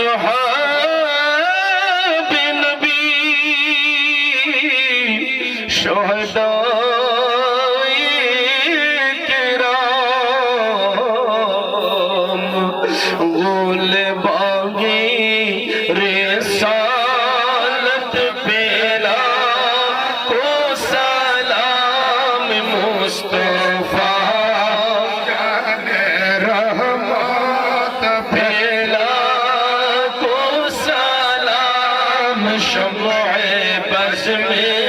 সোহাবে নবী সোহদ গোল বাগে شمع بزمی